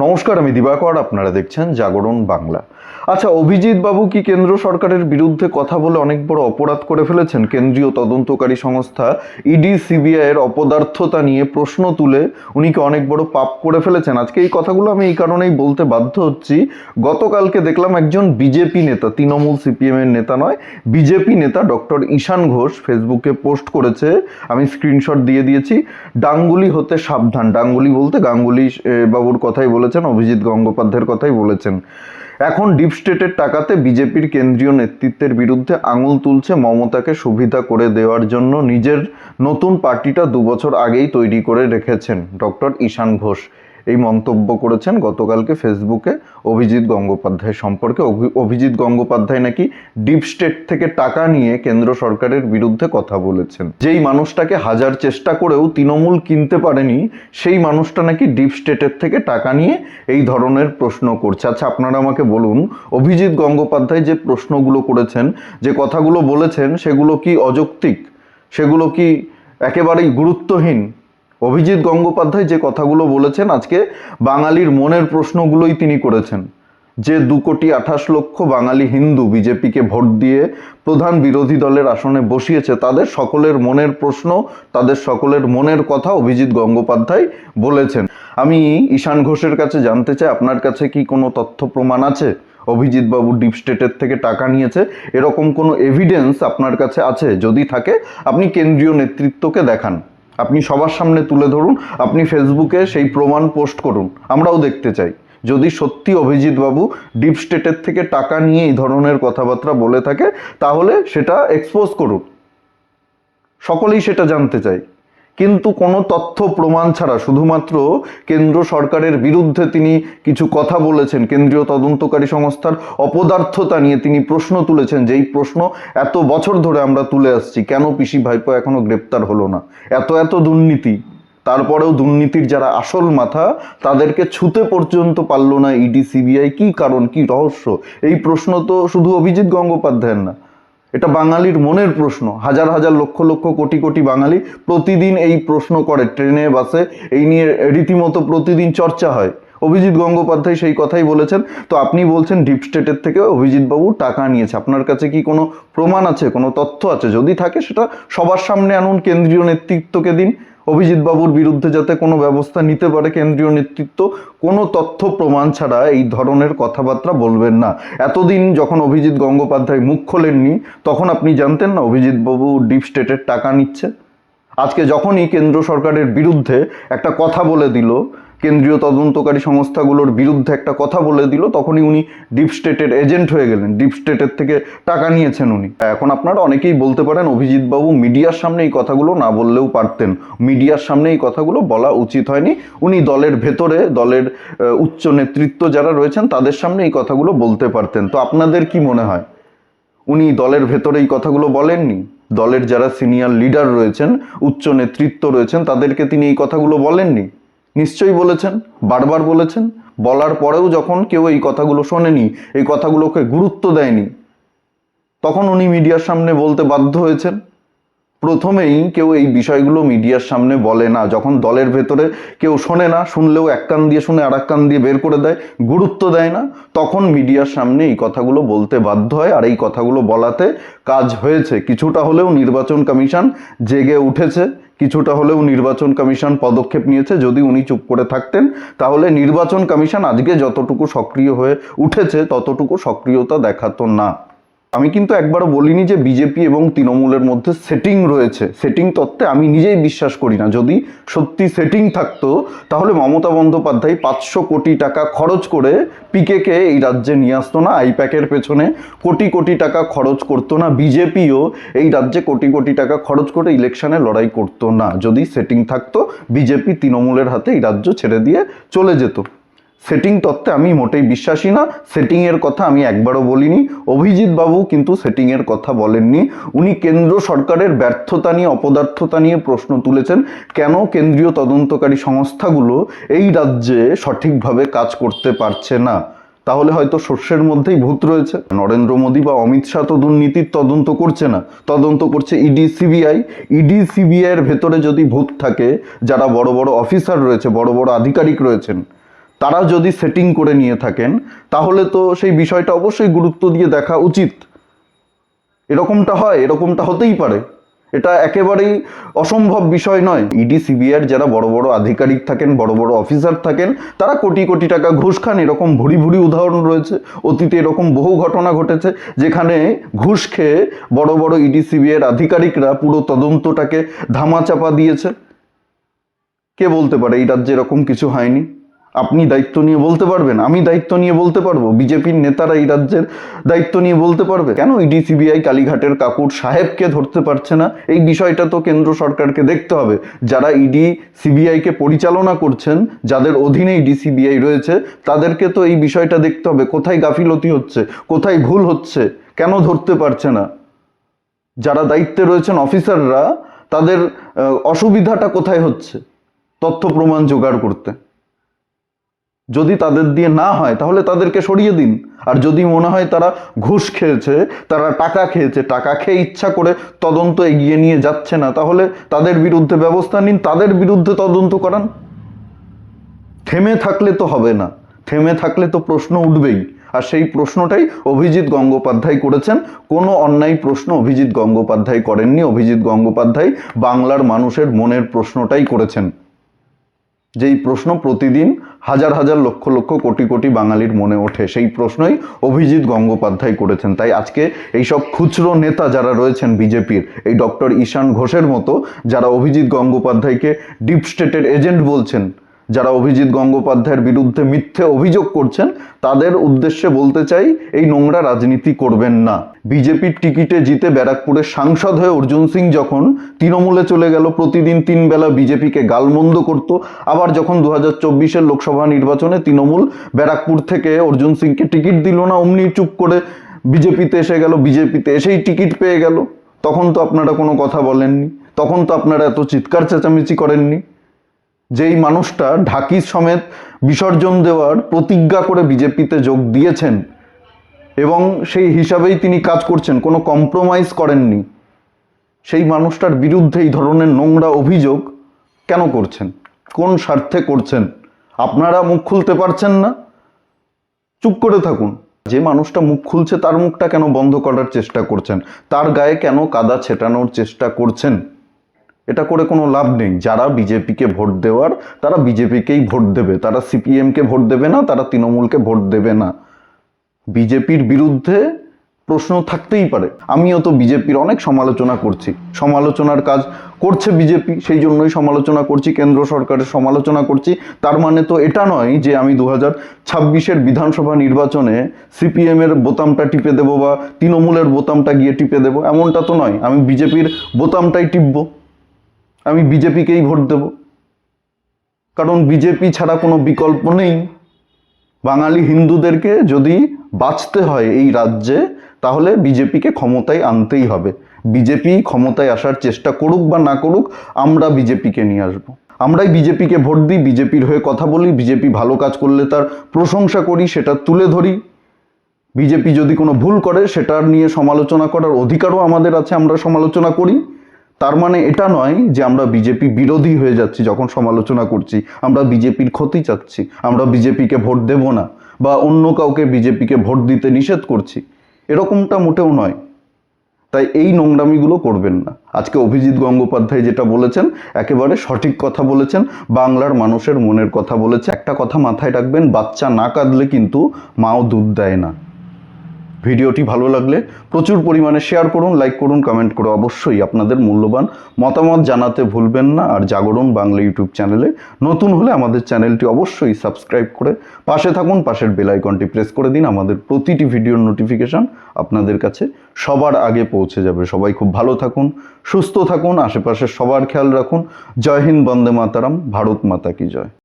নমস্কার, আমি দিবাকর, আপনারা দেখছেন জাগরণ বাংলা। আচ্ছা অভিজিৎ বাবু কি কেন্দ্র সরকারের বিরুদ্ধে কথা বলে অনেক বড় অপরাধ করে ফেলেছেন? কেন্দ্রীয় তদন্তকারী সংস্থা ইডি সিবিআই এর অপদার্থতা নিয়ে প্রশ্ন তুলে উনি কি অনেক বড় পাপ করে ফেলেছেন? আজকে এই কথাগুলো আমি এই কারণেই বলতে বাধ্য হচ্ছি। গতকালকে দেখলাম একজন বিজেপি নেতা, তৃণমূল সিপিএম এর নেতা নয়, বিজেপি নেতা ডক্টর ঈশান ঘোষ ফেসবুকে পোস্ট করেছে। আমি স্ক্রিনশট দিয়ে দিয়েছি, ডাঙ্গুলি হতে সাবধান। ডাঙ্গুলি বলতে গাঙ্গুলি বাবুর কথাই বলেছেন, অভিজিৎ গঙ্গোপাধ্যায়ের কথাই বলেছেন। এখন ডিপ স্টেটের টাকাতে বিজেপির কেন্দ্রীয় নেতৃত্বের বিরুদ্ধে আঙুল তুলছে মমতাকে সুবিধা করে দেওয়ার জন্য নিজের নতুন পার্টিটা দুবছর আগেই তৈরি করে রেখেছেন ডক্টর ঈশান ঘোষ। এই মন্তব্য করেছেন গতকালকে ফেসবুকে অভিজিৎ গঙ্গোপাধ্যায় সম্পর্কে। অভি- অভিজিৎ গঙ্গোপাধ্যায় নাকি ডিপ স্টেট থেকে টাকা নিয়ে কেন্দ্র সরকারের বিরুদ্ধে কথা বলেছেন। যেই মানুষটাকে হাজার চেষ্টা করেও তৃণমূল কিনতে পারেনি, সেই মানুষটা নাকি ডিপ স্টেটের থেকে টাকা নিয়ে এই ধরনের প্রশ্ন করছে। আচ্ছা আপনারা আমাকে বলুন, অভিজিৎ গঙ্গোপাধ্যায় যে প্রশ্নগুলো করেছেন, যে কথাগুলো বলেছেন, সেগুলো কি অযৌক্তিক? সেগুলো কি একেবারেই গুরুত্বহীন? অভিজিৎ গঙ্গোপাধ্যায় যে কথাগুলো বলেছেন, আজকে বাঙালির মনের প্রশ্নগুলোই তিনি করেছেন। যে দু কোটি আঠাশ লক্ষ বাঙালি হিন্দু বিজেপিকে ভোট দিয়ে প্রধান বিরোধী দলের আসনে বসিয়েছে, তাদের সকলের মনের প্রশ্ন, তাদের সকলের মনের কথা অভিজিৎ গঙ্গোপাধ্যায় বলেছেন। আমি ঈশান ঘোষের কাছে জানতে চাই, আপনার কাছে কি কোনো তথ্য প্রমাণ আছে? অভিজিৎ বাবু ডিপ স্টেটের থেকে টাকা নিয়েছে, এরকম কোনো এভিডেন্স আপনার কাছে আছে? যদি থাকে, আপনি কেন্দ্রীয় নেতৃত্বকে দেখান। আপনি সবার সামনে তুলে ধরুন, আপনি ফেসবুকে সেই প্রমাণ পোস্ট করুন, আমরাও দেখতে চাই। যদি সত্যি অভিজিৎ বাবু ডিপ স্টেটের থেকে টাকা নিয়ে এই ধরনের কথাবার্তা বলে থাকে, তাহলে সেটা এক্সপোজ করুন। সকলেই সেটা জানতে চাই কিন্তু কোনো তথ্য প্রমাণ ছাড়া শুধুমাত্র কেন্দ্র সরকারের বিরুদ্ধে তিনি কিছু কথা বলেছেন। কেন্দ্রীয় তদন্তকারী সংস্থার অপদার্থতা নিয়ে তিনি প্রশ্ন তুলেছেন যেই প্রশ্ন এত বছর ধরে আমরা তুলে আসছি, কেন পিসি ভাইপো এখনও গ্রেপ্তার হলো না? এত এত দুর্নীতি, তারপরেও দুর্নীতির যারা আসল মাথা, তাদেরকে ছুতে পর্যন্ত পারল না ইডি, সিবিআই, কি কারণ, কি রহস্য? এই প্রশ্ন তো শুধু অভিজিৎ গঙ্গোপাধ্যায়ের না। এটা বাঙালির মনের প্রশ্ন। হাজার হাজার লক্ষ লক্ষ কোটি কোটি বাঙালি প্রতিদিন এই প্রশ্ন করে, ট্রেনে, বাসে, এই নিয়ে রীতিমতো প্রতিদিন চর্চা হয়। অভিজিৎ গঙ্গোপাধ্যায় সেই কথাই বলেছেন। তো আপনি বলছেন ডিপ স্টেটের থেকে অভিজিৎবাবু টাকা নিয়েছে। আপনার কাছে কি কোনো প্রমাণ আছে, কোনো তথ্য আছে? যদি থাকে সেটা সবার সামনে আনুন, কেন্দ্রীয় নেতৃত্বকে দিন। অভিজিৎ বাবুর বিরুদ্ধে যাতে কোনো ব্যবস্থা নিতে পারে কেন্দ্রীয় নেতৃত্ব, কোনো তথ্য প্রমাণ ছাড়া এই ধরনের কথাবার্তা বলবেন না। এতদিন যখন অভিজিৎ গঙ্গোপাধ্যায় মুখ খোলেননি, তখন আপনি জানতেন না অভিজিৎ বাবু ডিপ স্টেটের টাকা নিচ্ছে? আজকে যখনই কেন্দ্র সরকারের বিরুদ্ধে একটা কথা বলে দিল, কেন্দ্রীয় তদন্তকারী সংস্থাগুলোর বিরুদ্ধে একটা কথা বলে দিল, তখনই উনি ডিপ স্টেটের এজেন্ট হয়ে গেলেন। ডিপ স্টেটের থেকে টাকা নিয়েছেন উনি। এখন আপনারা অনেকেই বলতে পারেন অভিজিৎ বাবু মিডিয়ার সামনে এই কথাগুলো না বললেও পারতেন। মিডিয়ার সামনে এই কথাগুলো বলা উচিত হয়নি। উনি দলের ভেতরে, দলের উচ্চ নেতৃত্ব যারা রয়েছেন, তাদের সামনে এই কথাগুলো বলতে পারতেন। তো আপনাদের কি মনে হয়? উনি দলের ভেতরে এই কথাগুলো বলেননি? দলের যারা সিনিয়র লিডার রয়েছেন, উচ্চ নেতৃত্ব রয়েছেন, তাদেরকে তিনি এই কথাগুলো বলেননি। নিশ্চয়ই বলেছেন, বারবার বলেছেন। বলার পরেও যখন কেউ এই কথাগুলো শোনেনি, এই কথাগুলোকে গুরুত্ব দেয়নি, তখন উনি মিডিয়ার সামনে বলতে বাধ্য হয়েছেন। প্রথমেই কেউ এই বিষয়গুলো মিডিয়ার সামনে বলে না। যখন দলের ভেতরে কেউ শোনে না, শুনলেও এক কান দিয়ে শুনে আর কান দিয়ে বের করে দেয়, গুরুত্ব দেয় না, তখন মিডিয়ার সামনে এই কথাগুলো বলতে বাধ্য হয়। আর এই কথাগুলো বলাতে কাজ হয়েছে। কিছুটা হলেও নির্বাচন কমিশন জেগে উঠেছে, কিছুটা হলেও নির্বাচন কমিশন পদক্ষেপ নিয়েছে। যদি উনি চুপ করে থাকতেন, তাহলে নির্বাচন কমিশন আজকে যতটুকু সক্রিয় হয়ে উঠেছে, ততটুকু সক্রিয়তা দেখাতো না। আমি কিন্তু একবারও বলিনি যে বিজেপি এবং তৃণমূলের মধ্যে সেটিং রয়েছে। সেটিং তত্ত্বে আমি নিজেই বিশ্বাস করি না। যদি সত্যি সেটিং থাকতো, তাহলে মমতা বন্দ্যোপাধ্যায় পাঁচশো কোটি টাকা খরচ করে পিকেকে এই রাজ্যে নিয়ে আসতো না। আইপ্যাকের পেছনে কোটি কোটি টাকা খরচ করতো না। বিজেপিও এই রাজ্যে কোটি কোটি টাকা খরচ করে ইলেকশনে লড়াই করতো না। যদি সেটিং থাকতো, বিজেপি তৃণমূলের হাতে এই রাজ্য ছেড়ে দিয়ে চলে যেত। সেটিং তত্ত্বে আমি মোটেই বিশ্বাসী না। সেটিংয়ের কথা আমি একবারও বলিনি। অভিজিৎ বাবু কিন্তু সেটিংয়ের কথা বলেননি। উনি কেন্দ্র সরকারের ব্যর্থতা নিয়ে, অপদার্থতা নিয়ে প্রশ্ন তুলেছেন। কেন কেন্দ্রীয় তদন্তকারী সংস্থাগুলো এই রাজ্যে সঠিকভাবে কাজ করতে পারছে না? তাহলে হয়তো শস্যের মধ্যেই ভূত রয়েছে। নরেন্দ্র মোদী বা অমিত শাহ তো দুর্নীতির তদন্ত করছে না। তদন্ত করছে ইডি, সিবিআই। ইডি, সিবিআইয়ের ভেতরে যদি ভূত থাকে, যারা বড় বড় অফিসার রয়েছে, বড় বড় আধিকারিক রয়েছেন তারা যদি সেটিং করে নিয়ে থাকেন, তাহলে তো সেই বিষয়টা অবশ্যই গুরুত্ব দিয়ে দেখা উচিত। এরকমটা হয়, এরকমটা হতেই পারে। এটা একেবারেই অসম্ভব বিষয় নয়। ইডি সিবিআইয়ের যারা বড় বড় আধিকারিক থাকেন, বড় বড় অফিসার থাকেন, তারা কোটি কোটি টাকা ঘুষ খান। এরকম ভুরি ভুরি উদাহরণ রয়েছে। অতীতে এরকম বহু ঘটনা ঘটেছে, যেখানে ঘুষ খেয়ে বড় বড় ইডি সিবিআইয়ের আধিকারিকরা পুরো তদন্তটাকে ধামাচাপা দিয়েছে। কে বলতে পারে, এই রাজ্যে এরকম কিছু হয়নি? আপনি দায়িত্ব নিয়ে বলতে পারবেন, আমি দায়িত্ব নিয়ে বলতে পারব, বিজেপির নেতারা এই রাজ্যের দায়িত্ব নিয়ে বলতে পারবে। কেন ইডি, সিবিআই, কালীঘাটের কাকুর সাহেবকে ধরতে পারছে না? এই বিষয়টা তো কেন্দ্র সরকারকে দেখতে হবে। যারা ইডি, সিবিআইকে পরিচালনা করছেন, যাদের অধীনে ইডি, সিবিআই রয়েছে, তাদেরকে তো এই বিষয়টা দেখতে হবে। কোথায় গাফিলতি হচ্ছে? কোথায় ভুল হচ্ছে? কেন ধরতে পারছে না? যারা দায়িত্বে রয়েছেন অফিসাররা, তাদের অসুবিধাটা কোথায় হচ্ছে? তথ্য প্রমাণ জোগাড় করতে। যদি তাদের দিয়ে না হয়, তাহলে তাদেরকে সরিয়ে দিন। আর যদি মনে হয় তারা ঘুষ খেয়েছে, তারা টাকা খেয়েছে, টাকা খেয়ে ইচ্ছা করে তদন্ত এগিয়ে নিয়ে যাচ্ছে না, তাহলে তাদের বিরুদ্ধে ব্যবস্থা নিন, তাদের বিরুদ্ধে তদন্ত করান। থেমে থাকলে তো হবে না, থেমে থাকলে তো প্রশ্ন উঠবেই। আর সেই প্রশ্নটাই অভিজিৎ গঙ্গোপাধ্যায় করেছেন। কোনো অন্যায় প্রশ্ন অভিজিৎ গঙ্গোপাধ্যায় করেননি। অভিজিৎ গঙ্গোপাধ্যায় বাংলার মানুষের মনের প্রশ্নটাই করেছেন। যেই প্রশ্ন প্রতিদিন হাজার হাজার লক্ষ লক্ষ কোটি কোটি বাঙালির মনে ওঠে, সেই প্রশ্নই অভিজিৎ গঙ্গোপাধ্যায় করেছেন। তাই আজকে এই সব খুচরো নেতা যারা রয়েছেন বিজেপির, এই ডক্টর ঈশান ঘোষের মতো যারা অভিজিৎ গঙ্গোপাধ্যায়কে ডিপ স্টেটের এজেন্ট বলছেন, যারা অভিজিৎ গঙ্গোপাধ্যায়ের বিরুদ্ধে মিথ্যে অভিযোগ করছেন, তাদের উদ্দেশ্যে বলতে চাই, এই নোংরা রাজনীতি করবেন না। বিজেপির টিকিটে জিতে ব্যারাকপুরের সাংসদ হয়ে অর্জুন সিং যখন তৃণমূলে চলে গেল, প্রতিদিন তিন বেলা বিজেপিকে গালমন্দ করত। আবার যখন দু হাজার চব্বিশের লোকসভা নির্বাচনে তৃণমূল ব্যারাকপুর থেকে অর্জুন সিংকে টিকিট দিল না, অমনি চুপ করে বিজেপিতে এসে গেল, বিজেপিতে এসেই টিকিট পেয়ে গেল। তখন তো আপনারা কোনো কথা বলেননি, তখন তো আপনারা এত চিৎকার চেঁচামেচি করেননি। যেই মানুষটা ঢাকি সমেত বিসর্জন দেওয়ার প্রতিজ্ঞা করে বিজেপিতে যোগ দিয়েছেন এবং সেই হিসাবেই তিনি কাজ করছেন, কোনো কম্প্রোমাইজ করেননি। সেই মানুষটার বিরুদ্ধে এই ধরনের নোংরা অভিযোগ কেন করছেন? কোন স্বার্থে করছেন? আপনারা মুখ খুলতে পারছেন না? চুপ করে থাকুন। যে মানুষটা মুখ খুলছে, তার মুখটা কেন বন্ধ করার চেষ্টা করছেন? তার গায়ে কেন কাদা ছেটানোর চেষ্টা করছেন? এটা করে কোনো লাভ নেই। যারা বিজেপিকে ভোট দেওয়ার, তারা বিজেপিকেই ভোট দেবে। তারা সিপিএমকে ভোট দেবে না, তারা তৃণমূলকে ভোট দেবে না। বিজেপির বিরুদ্ধে প্রশ্ন থাকতেই পারে। আমিও তো বিজেপির অনেক সমালোচনা করছি। সমালোচনার কাজ করছে বিজেপি, সেই জন্যই সমালোচনা করছি, কেন্দ্র সরকারের সমালোচনা করছি। তার মানে তো এটা নয় যে আমি দু হাজার ছাব্বিশের বিধানসভা নির্বাচনে সিপিএমের বোতামটা টিপে দেবো বা তৃণমূলের বোতামটা গিয়ে টিপে দেবো, এমনটা তো নয়। আমি বিজেপির বোতামটাই টিপবো। আমি বিজেপিকেই ভোট দেব। কারণ বিজেপি ছাড়া কোনো বিকল্প নেই। বাঙালি হিন্দুদেরকে যদি বাঁচতে হয় এই রাজ্যে, তাহলে বিজেপিকে ক্ষমতায় আনতেই হবে। বিজেপি ক্ষমতায় আসার চেষ্টা করুক বা না করুক, আমরা বিজেপিকে নিয়ে আসব। আমরাই বিজেপিকে ভোট দিই, বিজেপির হয়ে কথা বলি, বিজেপি ভালো কাজ করলে তার প্রশংসা করি, সেটা তুলে ধরি। বিজেপি যদি কোনো ভুল করে, সেটার নিয়ে সমালোচনা করার অধিকারও আমাদের আছে, আমরা সমালোচনা করি। তার মানে এটা নয় যে আমরা বিজেপি বিরোধী হয়ে যাচ্ছি, যখন সমালোচনা করছি, আমরা বিজেপির ক্ষতি চাচ্ছি, আমরা বিজেপিকে ভোট দেব না, বা অন্য কাউকে বিজেপিকে ভোট দিতে নিষেধ করছি, এরকমটা মোটেও নয়। তাই এই নোংরামিগুলো করবেন না। আজকে অভিজিৎ গঙ্গোপাধ্যায় যেটা বলেছেন, একেবারে সঠিক কথা বলেছেন, বাংলার মানুষের মনের কথা বলেছে। একটা কথা মাথায় রাখবেন, বাচ্চা না কাঁদলে কিন্তু মাও দুধ দেয় না। ভিডিওটি ভালো লাগলে প্রচুর পরিমাণে শেয়ার করুন লাইক করুন কমেন্ট করে অবশ্যই আপনাদের মূল্যবান মতামত জানাতে ভুলবেন না। আর জাগরণ বাংলা ইউটিউব চ্যানেলে নতুন হলে আমাদের চ্যানেলটি অবশ্যই সাবস্ক্রাইব করে পাশে থাকুন, পাশের বেল আইকনটি প্রেস করে দিন। আমাদের প্রতিটি ভিডিওর নোটিফিকেশন আপনাদের কাছে সবার আগে পৌঁছে যাবে। সবাই খুব ভালো থাকুন, সুস্থ থাকুন, আশেপাশে সবার খেয়াল রাখুন। জয় হিন্দ, বন্দে মাতারাম, ভারত মাতা কি জয়।